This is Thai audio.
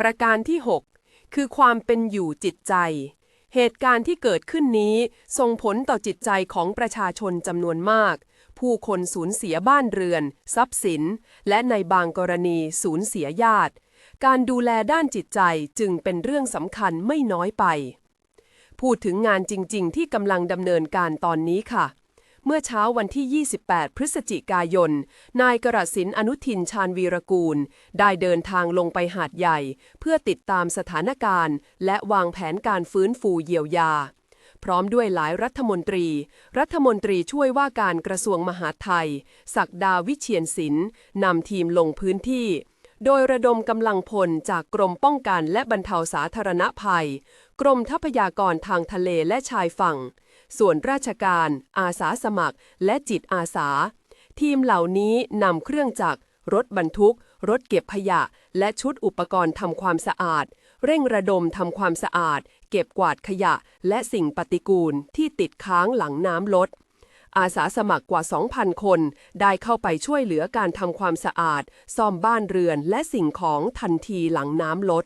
ประการที่ 6 คือความเป็นอยู่จิตใจ เหตุการณ์ที่เกิดขึ้นนี้ส่งผลต่อจิตใจของประชาชนจำนวนมาก ผู้คนสูญเสียบ้านเรือน ทรัพย์สิน และในบางกรณีสูญเสียญาติ การดูแลด้านจิตใจจึงเป็นเรื่องสำคัญไม่น้อยไป พูดถึงงานจริง ๆ ที่กำลังดำเนินการตอนนี้ค่ะ เมื่อเช้าวันที่ 28 พฤศจิกายน นายกระสินอนุทินชาญวีรกูล ได้เดินทางลงไปหาดใหญ่ เพื่อติดตามสถานการณ์ และวางแผนการฟื้นฟูเยียวยา พร้อมด้วยหลายรัฐมนตรี รัฐมนตรีช่วยว่าการกระทรวงมหาดไทย ศักดาวิเชียนศิลป์นำทีมลงพื้นที่โดยระดมกำลังพลจากกรมป้องกันและบรรเทาสาธารณภัย กรมทรัพยากรทางทะเลและชายฝั่ง ส่วนราชการ อาสาสมัคร และจิตอาสา ทีมเหล่านี้นำเครื่องจักร รถบรรทุก รถเก็บขยะ และชุดอุปกรณ์ทำความสะอาด เร่งระดมทำความสะอาด เก็บกวาดขยะ และสิ่งปฏิกูลที่ติดค้างหลังน้ำลดอาสาสมัครกว่า 2,000 คน ได้เข้าไปช่วยเหลือการทำความสะอาด ซ่อมบ้านเรือนและสิ่งของทันทีหลังน้ำลด